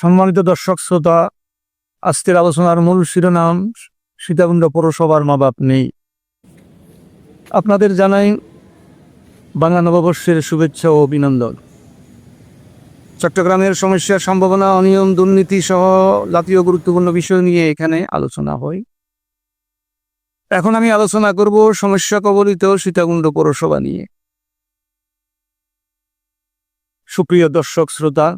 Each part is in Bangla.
সম্মানিত দর্শক, শ্রোতা, আজকের আলোচনার মূল শিরোনাম সীতাকুণ্ড পৌরসভার মা বাপ নেই। আপনাদের জানাই বাংলা নববর্ষের শুভেচ্ছা ও অভিনন্দন। চট্টগ্রামের সমস্যা সম্ভাবনা, অনিয়ম, দুর্নীতি সহ জাতীয় গুরুত্বপূর্ণ বিষয় নিয়ে এখানে আলোচনা হয়। এখন আমি আলোচনা করব সমস্যা কবলিত সীতাকুণ্ড পৌরসভা নিয়ে। সুপ্রিয় দর্শক, শ্রোতা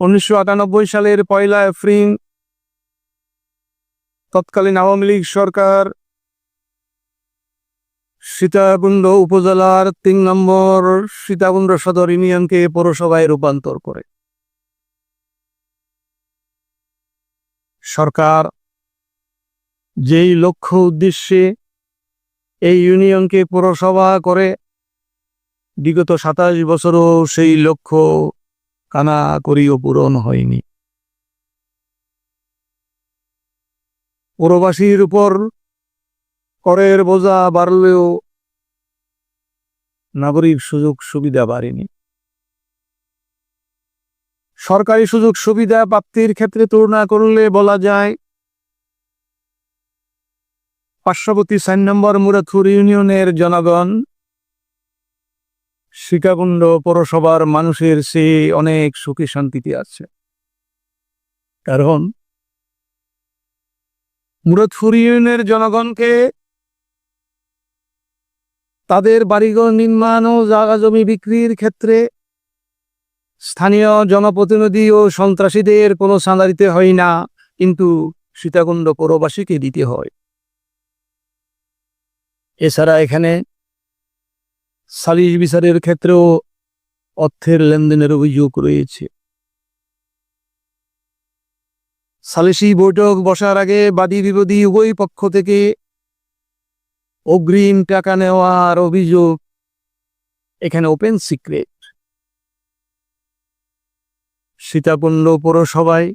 উনিশশো আটানব্বই সালের পয়লা এপ্রিল তৎকালীন আওয়ামী লীগ সরকার সীতাকুণ্ড উপজেলার তিন নম্বর সীতাকুণ্ড সদর ইউনিয়নকে পৌরসভায় রূপান্তর করে। সরকার যেই লক্ষ্য উদ্দেশ্যে এই ইউনিয়নকে পৌরসভা করে, বিগত সাতাশ বছরও সেই লক্ষ্য কানা করিও পূরণ হয়নি। পৌরবাসীর উপর করের বোঝা বাড়লেও নাগরিক সুযোগ সুবিধা বাড়েনি। সরকারি সুযোগ সুবিধা প্রাপ্তির ক্ষেত্রে তুলনা করলে বলা যায়, পার্শ্ববর্তী চার নম্বর মুরাদপুর ইউনিয়নের জনগণ শিকাকুণ্ড পৌরসভার মানুষের সে অনেক সুখে শান্তিতে আছে। কারণ মুরাদপুর ইউনিয়নের জনগণকে তাদের বাড়িঘর নির্মাণ ও জায়গা জমি বিক্রির ক্ষেত্রে স্থানীয় জনপ্রতিনিধি ও সন্ত্রাসীদের কোনো চাঁদা দিতে হয় না, কিন্তু সীতাকুণ্ড পৌরবাসীকে দিতে হয়। এছাড়া এখানে সালিশ বিচারের ক্ষেত্রেও অর্থের লেনদেনের অভিযোগ রয়েছে। সালিশি বৈঠক বসার আগে বাদী বিবাদী উভয় পক্ষ থেকে অগ্রিম টাকা নেওয়ার অভিযোগ এখানে ওপেন সিক্রেট সীতাকুণ্ড পৌরসভায়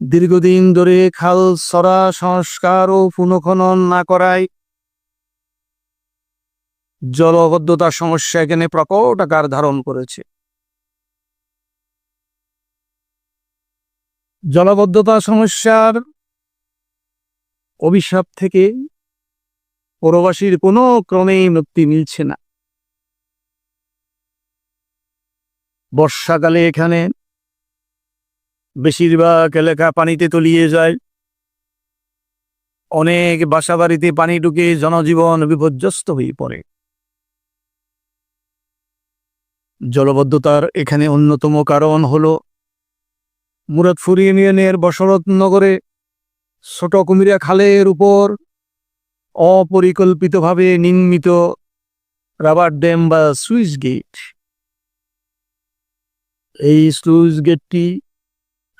দীর্ঘদিন ধরে খাল সরা সংস্কার ও পুনঃখনন না করায় জলবদ্ধতার সমস্যা এখানে প্রকট আকার ধারণ করেছে। জলবদ্ধতা সমস্যার অভিশাপ থেকে পৌরবাসীর কোনো ক্রমেই মুক্তি মিলছে না। বর্ষাকালে এখানে বেশিরভাগ এলাকা পানিতে তলিয়ে যায়। অনেক বাসাবাড়িতে পানি ঢুকে জনজীবন বিপর্যস্ত হয়ে পড়ে। জলবদ্ধতার এখানে অন্যতম কারণ হল মুরাদপুর ইউনিয়নের বসরত নগরে ছোট কুমিরা খালের উপর অপরিকল্পিতভাবে নির্মিত রাবার ড্যাম বা সুইচ গেট। এই সুইচ গেটটি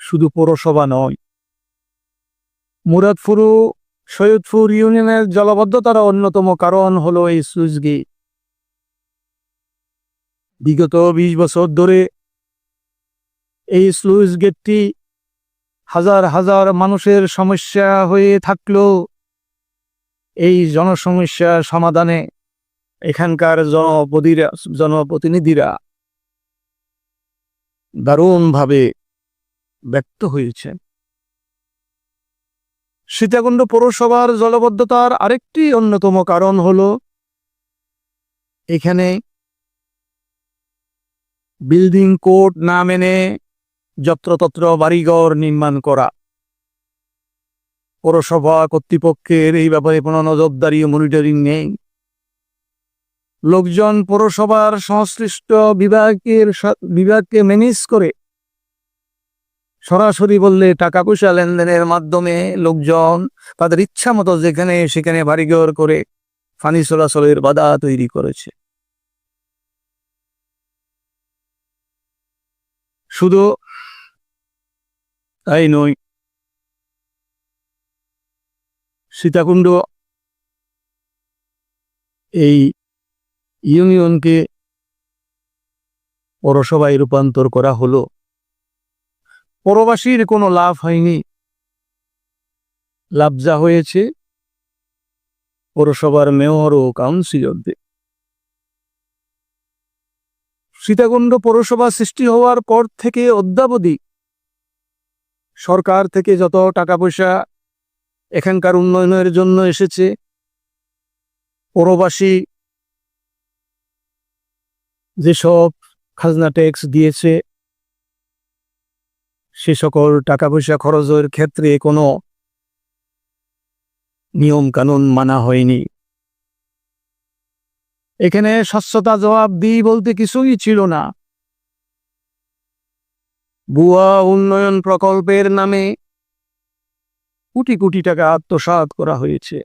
শুধু পৌরসভা নয়, মুরাদপুর সৈয়দপুর ইউনিয়নের জলবদ্ধতার অন্যতম কারণ হলো এই সুইচ গেট। বিগত বিশ বছর ধরে এই স্লুইস গেটটি হাজার হাজার মানুষের সমস্যা হয়ে থাকলেও এই জনসমস্যা সমাধানে এখানকার জনপদিরা জনপ্রতিনিধিরা দারুণভাবে ব্যক্ত হয়েছে। সীতাকুণ্ড পৌরসভার জলবদ্ধতার আরেকটি অন্যতম কারণ হলো, এখানে বিল্ডিং কোড না মেনে যত্রতত্র বাড়িঘর নির্মাণ করা। পৌরসভা কর্তৃপক্ষের এই ব্যাপারে কোনো নজরদারি মনিটরিং নেই। লোকজন পৌরসভার সংশ্লিষ্ট বিভাগের বিভাগকে ম্যানেজ করে সরাসরি বললে টাকা পয়সা লেনদেনের মাধ্যমে লোকজন তাদের ইচ্ছা মতো যেখানে সেখানে বাড়িঘর করে ফানি চলাচলের বাধা তৈরি করেছে। শুধু তাই নয় সীতাকুণ্ড এই ইউনিয়নকে পৌরসভায় রূপান্তর করা হলো। পরবাসীর কোনো লাভ হয়নি। লাভ যা হয়েছে, পৌরসভার মেয়র ও কাউন্সিলরদের। সীতাকুণ্ড পৌরসভা সৃষ্টি হওয়ার পর থেকে অদ্যাবধি সরকার থেকে যত টাকা পয়সা এখানকার উন্নয়নের জন্য এসেছে, পৌরবাসী যেসব খাজনা ট্যাক্স দিয়েছে, সে সকল টাকা পয়সা খরচের ক্ষেত্রে কোনো নিয়ম কানুন মানা হয়নি। এখানে স্বচ্ছতা জবাব দিই বলতে কিছুই ছিল না। বুয়া উন্নয়ন প্রকল্পের নামে কোটি কোটি টাকা আত্মসাৎ করা হয়েছে।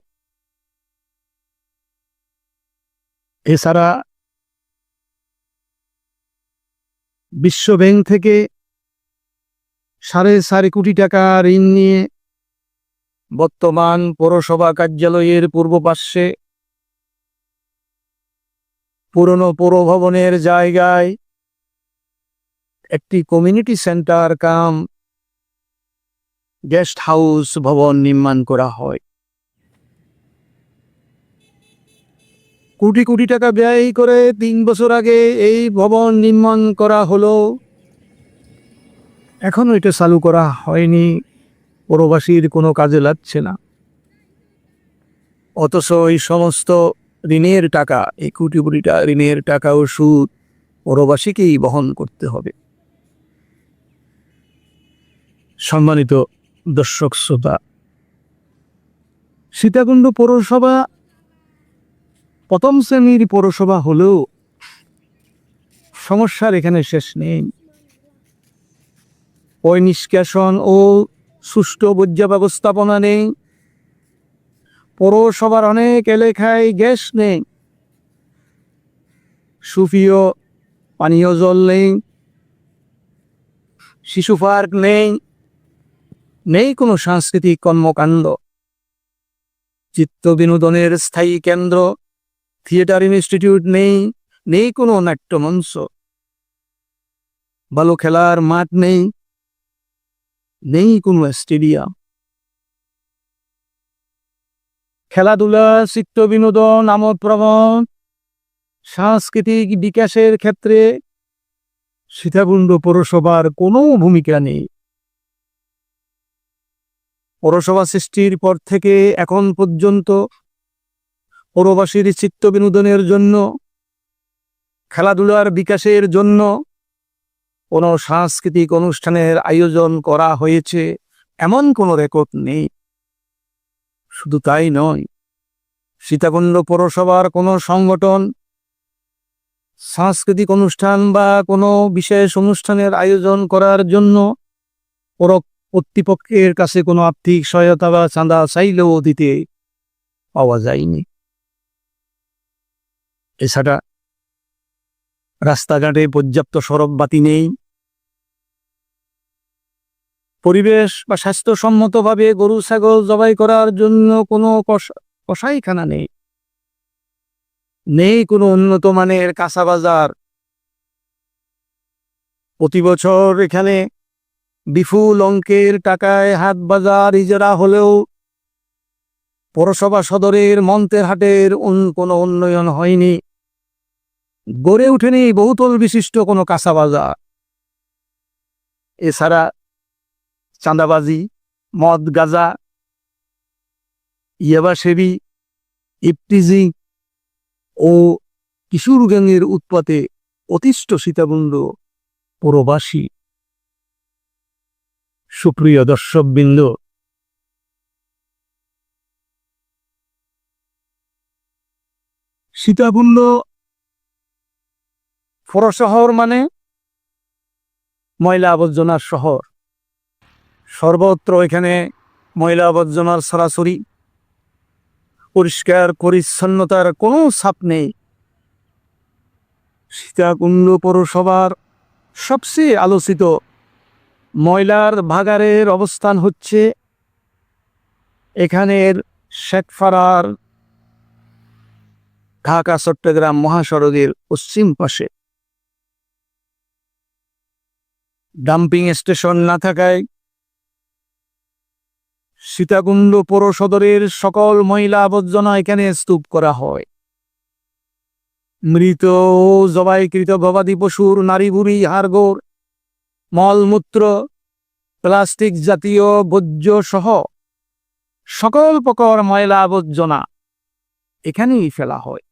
এছাড়া বিশ্ব ব্যাংক থেকে সাড়ে চারি কোটি টাকা ঋণ নিয়ে বর্তমান পৌরসভা কার্যালয়ের পূর্ব পার্শ্বে পুরনো পৌর ভবনের জায়গায় একটি community centre cum guest house ভবন নির্মাণ করা হয়। কোটি কোটি টাকা ব্যয় করে তিন বছর আগে এই ভবন নির্মাণ করা হলো। এখনও এটা চালু করা হয়নি। পৌরবাসীর কোনো কাজে লাগছে না। অথচ এই সমস্ত ঋণের টাকা, এই কোটি ঋণের টাকা ও সুদ পৌরবাসীকেই বহন করতে হবে। সম্মানিত দর্শক শ্রোতা, সীতাকুণ্ড পৌরসভা প্রথম শ্রেণির পৌরসভা হলেও সমস্যার এখানে শেষ নেই। ওই নিষ্কাশন ও সুষ্ঠু বর্জ্য ব্যবস্থাপনা নেই। পৌরসভার অনেক এলাকায় গ্যাস নেই। সুফিও পানীয় জল নেই। শিশু পার্ক নেই। নেই কোনো সাংস্কৃতিক কর্মকাণ্ড। চিত্ত বিনোদনের স্থায়ী কেন্দ্র, থিয়েটার ইনস্টিটিউট নেই। নেই কোনো নাট্যমঞ্চ। ভালো খেলার মাঠ নেই। নেই কোনো স্টেডিয়াম। খেলাধুলা চিত্ত বিনোদন, আমোদ প্রবণ, সাংস্কৃতিক বিকাশের ক্ষেত্রে সীতাকুণ্ড পৌরসভার কোনো ভূমিকা নেই। পৌরসভা সৃষ্টির পর থেকে এখন পর্যন্ত পৌরবাসীর চিত্ত বিনোদনের জন্য, খেলাধুলার বিকাশের জন্য কোনো সাংস্কৃতিক অনুষ্ঠানের আয়োজন করা হয়েছে, এমন কোনো রেকর্ড নেই। শুধু তাই নয়, সীতাকুণ্ড পৌরসভার কোনো সংগঠন, সাংস্কৃতিক অনুষ্ঠান বা কোনো বিশেষ অনুষ্ঠানের আয়োজন করার জন্য পৌর কর্তৃপক্ষের কাছে কোনো আর্থিক সহায়তা বা চাঁদা চাইলেও দিতে পাওয়া যায়নি। এছাড়া রাস্তাঘাটে পর্যাপ্ত সড়ক বাতি নেই পরিবেশ বা স্বাস্থ্যসম্মতভাবে গরু, ছাগল জবাই করার জন্য কোনো কষা- কসাইখানা নেই। নেই কোনো উন্নত মানের কাঁচা বাজার। প্রতি বছর এখানে বিপুল অঙ্কের টাকায় হাট বাজার ইজারা হলেও পৌরসভা সদরের মন্তের হাটের কোনো উন্নয়ন হয়নি। গড়ে ওঠেনি বহুতল বিশিষ্ট কোনো কাঁচা বাজার। এছাড়া চাঁদাবাজি, মদ, গাজা ইয়াবা সেবি ইপটিজিং ও কিশোর গ্যাংয়ের উৎপাতে অতিষ্ঠ সীতাকুণ্ড পৌরবাসী। সুপ্রিয় দর্শকবৃন্দ, সীতাকুণ্ড পৌরশহর মানে ময়লা আবর্জনার শহর। সর্বত্র এখানে ময়লা আবর্জনার সরাসরি পরিষ্কার, পরিচ্ছন্নতার কোনো ছাপ নেই। সীতাকুণ্ড পৌরসভার সবচেয়ে আলোচিত ময়লার ভাগারের অবস্থান হচ্ছে এখানের শেখফারার ঢাকা, চট্টগ্রাম মহাসড়কের পশ্চিম পাশে। ডাম্পিং স্টেশন না থাকায় সীতাকুণ্ড পৌরসদরের সকল ময়লা আবর্জনা এখানে স্তূপ করা হয়? মৃত ও জবাইকৃত গবাদি পশুর নারী বুড়ি হাড়গোড় মলমূত্র, প্লাস্টিক জাতীয় বর্জ্য সহ সকল প্রকার ময়লা আবর্জনা এখানেই ফেলা হয়।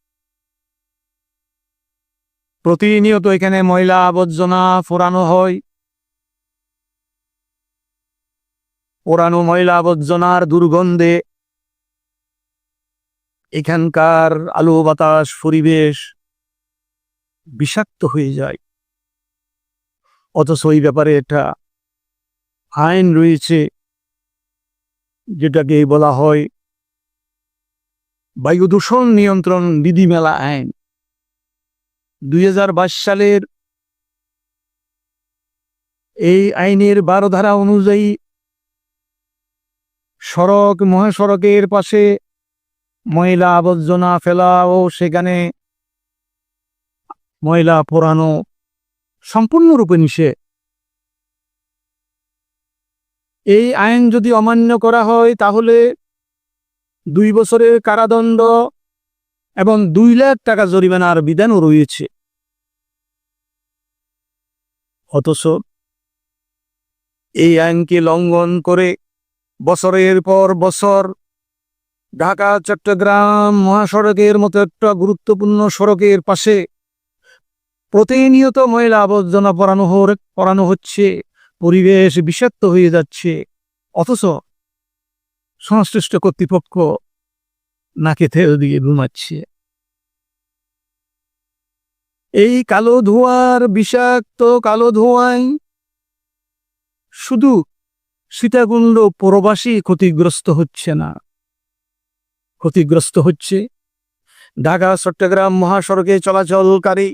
প্রতিনিয়ত এখানে ময়লা আবর্জনা ফোরানো হয়। পোড়ানো ময়লা আবর্জনার দুর্গন্ধে। এখানকার আলো বাতাস, পরিবেশ বিষাক্ত হয়ে যায়। অথচ এই ব্যাপারে একটা আইন রয়েছে, যেটাকে বলা হয় বায়ু দূষণ নিয়ন্ত্রণ বিধিমেলা আইন। দুই হাজার বাইশ সালের এই আইনের বারো ধারা অনুযায়ী সড়ক মহাসড়কের পাশে ময়লা আবর্জনা ফেলা ও সেখানে ময়লা পোড়ানো সম্পূর্ণরূপে নিষেধ। এই আইন যদি অমান্য করা হয়, তাহলে দুই বছরের কারাদণ্ড এবং দুই লাখ টাকা জরিমানার বিধানও রয়েছে। অথচ এই আইনকে লঙ্ঘন করে বছরের পর বছর, ঢাকা, চট্টগ্রাম মহাসড়কের মতো একটা গুরুত্বপূর্ণ সড়কের পাশে প্রতিনিয়ত ময়লা আবর্জনা পরানো পরানো হচ্ছে, পরিবেশ বিষাক্ত হয়ে যাচ্ছে, অথচ সংশ্লিষ্ট কর্তৃপক্ষ নাকে তেল দিয়ে ঘুমাচ্ছে। এই কালো ধোঁয়ার বিষাক্ত কালো ধোঁয়ায় শুধু সীতাকুণ্ড প্রবাসী ক্ষতিগ্রস্ত হচ্ছে না। ক্ষতিগ্রস্ত হচ্ছে। ঢাকা, চট্টগ্রাম মহাসড়কে চলাচলকারী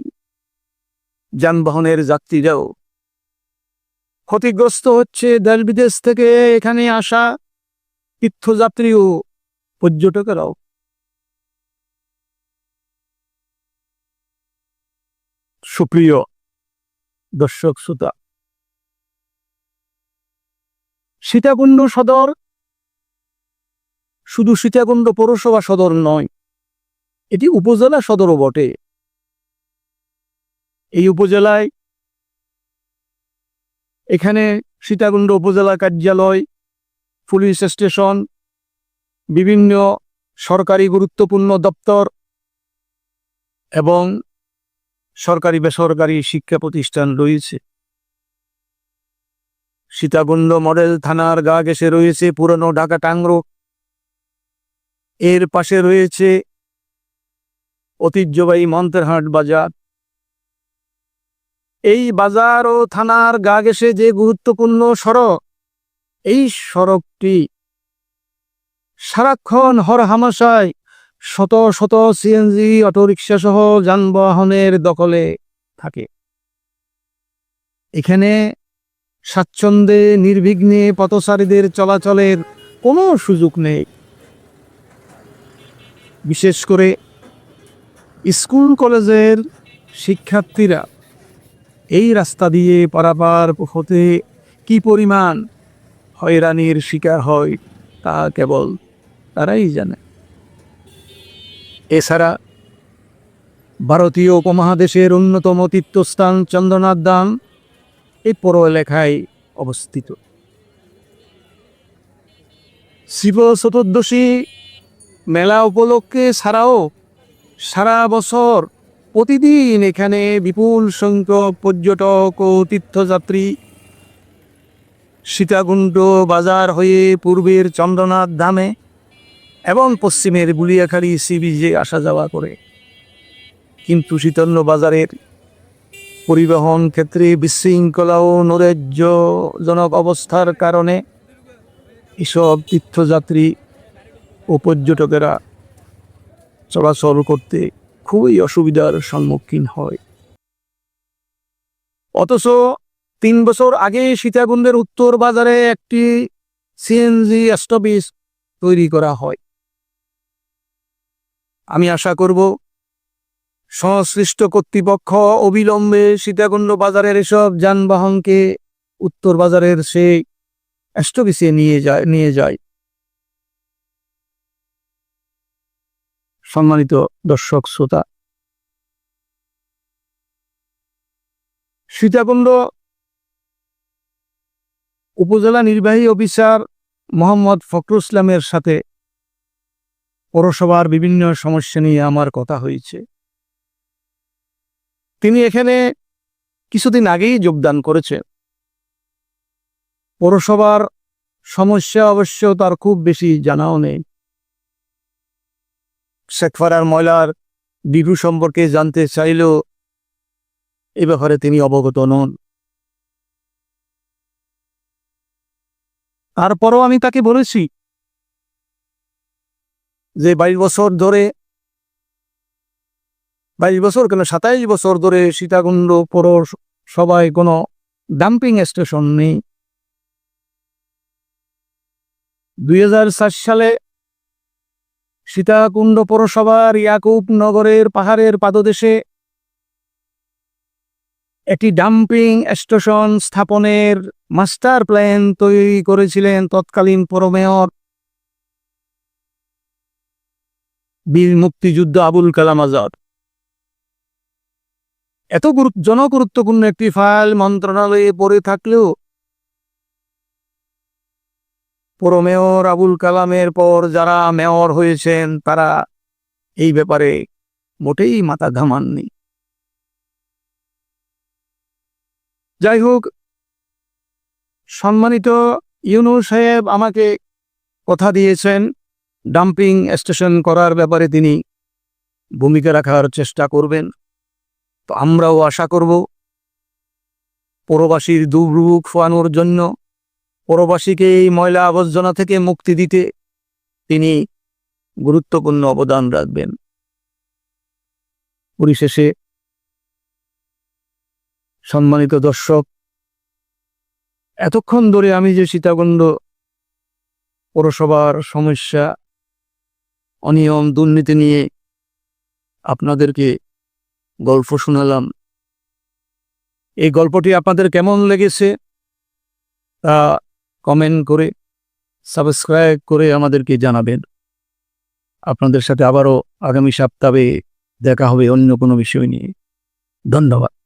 যানবাহনের যাত্রীরাও ক্ষতিগ্রস্ত হচ্ছে। দেশ বিদেশ থেকে এখানে আসা তীর্থযাত্রী ও পর্যটকেরাও। সুপ্রিয় দর্শক, শ্রোতা সীতাকুণ্ড সদর। শুধু সীতাকুণ্ড পৌরসভা সদর নয়, এটি উপজেলা সদরও বটে। এই উপজেলায় এখানে সীতাকুণ্ড উপজেলা কার্যালয়, পুলিশ স্টেশন, বিভিন্ন সরকারি গুরুত্বপূর্ণ দপ্তর এবং সরকারি বেসরকারি শিক্ষা প্রতিষ্ঠান রয়েছে। সীতাকুণ্ড মডেল থানার গা ঘেসে রয়েছে পুরনো ঢাকা টাংরো। এর পাশে রয়েছে ঐতিহ্যবাহী মন্তেরহাট বাজার। এই বাজার ও থানার গা ঘেসে যে গুরুত্বপূর্ণ সড়ক, এই সড়কটি সারাক্ষণ হর হামাশায় শত শত সিএনজি অটোরিকশা সহ যানবাহনের দখলে থাকে। এখানে স্বাচ্ছন্দ্যে, নির্বিঘ্নে পথচারীদের চলাচলের কোনো সুযোগ নেই। বিশেষ করে স্কুল কলেজের শিক্ষার্থীরা এই রাস্তা দিয়ে পারাপার হতে কি পরিমাণ হয়রানির শিকার হয় তা কেবল তারাই জানে। এছাড়া ভারতীয় উপমহাদেশের অন্যতম তীর্থস্থান চন্দ্রনাথ ধাম এই পৌর এলাকায় অবস্থিত। শিব চতুর্দশী মেলা উপলক্ষে ছাড়াও সারা বছর প্রতিদিন এখানে বিপুল সংখ্যক পর্যটক ও তীর্থযাত্রী। সীতাকুণ্ড বাজার হয়ে পূর্বের চন্দ্রনাথ ধামে এবং পশ্চিমের গুলিয়াখালী সি বিচে আসা যাওয়া করে। কিন্তু শীতন্য বাজারের পরিবহন ক্ষেত্রে বিশৃঙ্খলা ও নৈরাজ্যজনক অবস্থার কারণে এসব তীর্থযাত্রী ও পর্যটকেরা চলাচল করতে খুবই অসুবিধার সম্মুখীন হয়। অথচ তিন বছর আগে সীতাকুণ্ডের উত্তর বাজারে একটি সিএনজি স্টপিস তৈরি করা হয়। আমি আশা করব সংশ্লিষ্ট কর্তৃপক্ষ অবিলম্বে সীতাকুণ্ড বাজারের এসব যানবাহনকে উত্তর বাজারের সেই স্টপিসে নিয়ে যায় নিয়ে যায়। সম্মানিত দর্শক, শ্রোতা। সীতাকুণ্ড উপজেলা নির্বাহী অফিসার মোহাম্মদ ফখরুল ইসলামের সাথে পৌরসভার বিভিন্ন সমস্যা নিয়ে আমার কথা হয়েছে। তিনি এখানে কিছুদিন আগেই যোগদান করেছে পৌরসভার সমস্যা অবশ্য তার খুব বেশি জানাও নেই। শেখফারার ময়লার বিভু সম্পর্কে জানতে চাইলেও এ ব্যাপারে তিনি অবগত নন। তারপরও আমি তাকে বলেছি যে বাইশ বছর ধরে বাইশ বছর কেন? সাতাইশ বছর ধরে সীতাকুণ্ড পৌরসভায় কোনো ডাম্পিং স্টেশন নেই। দুই হাজার সাত সালে সীতাকুণ্ড পৌরসভার ইয়াকুব নগরের পাহাড়ের পাদদেশে একটি ডাম্পিং স্টেশন স্থাপনের মাস্টার প্ল্যান তৈরি করেছিলেন তৎকালীন পৌর মেয়র বীর মুক্তিযুদ্ধ আবুল কালাম আজাদ। এত গুরুত্ব জনগুরুত্বপূর্ণ একটি ফাইল মন্ত্রণালয়ে পড়ে থাকলেও পৌর মেয়র আবুল কালামের পর যারা মেয়র হয়েছেন, তারা এই ব্যাপারে মোটেই মাথা ঘামাননি। যাই হোক, সম্মানিত ইউনু সাহেব আমাকে কথা দিয়েছেন, ডাম্পিং স্টেশন করার ব্যাপারে তিনি ভূমিকা রাখার চেষ্টা করবেন। তো আমরাও আশা করব পৌরবাসীর দুর্ভোগ খোয়ানোর জন্য পৌরবাসীকে এই ময়লা আবর্জনা থেকে মুক্তি দিতে তিনি গুরুত্বপূর্ণ অবদান রাখবেন। পরিশেষে সম্মানিত দর্শক, এতক্ষণ ধরে আমি যে সীতাকুণ্ড পৌরসভার সমস্যা, অনিয়ম, দুর্নীতি নিয়ে আপনাদেরকে গল্প শুনালাম। এই গল্পটি আপনাদের কেমন লেগেছে? তা কমেন্ট করে সাবস্ক্রাইব করে আমাদেরকে জানাবেন। আপনাদের সাথে আবারও আগামী সপ্তাহে দেখা হবে অন্য কোনো বিষয় নিয়ে। ধন্যবাদ।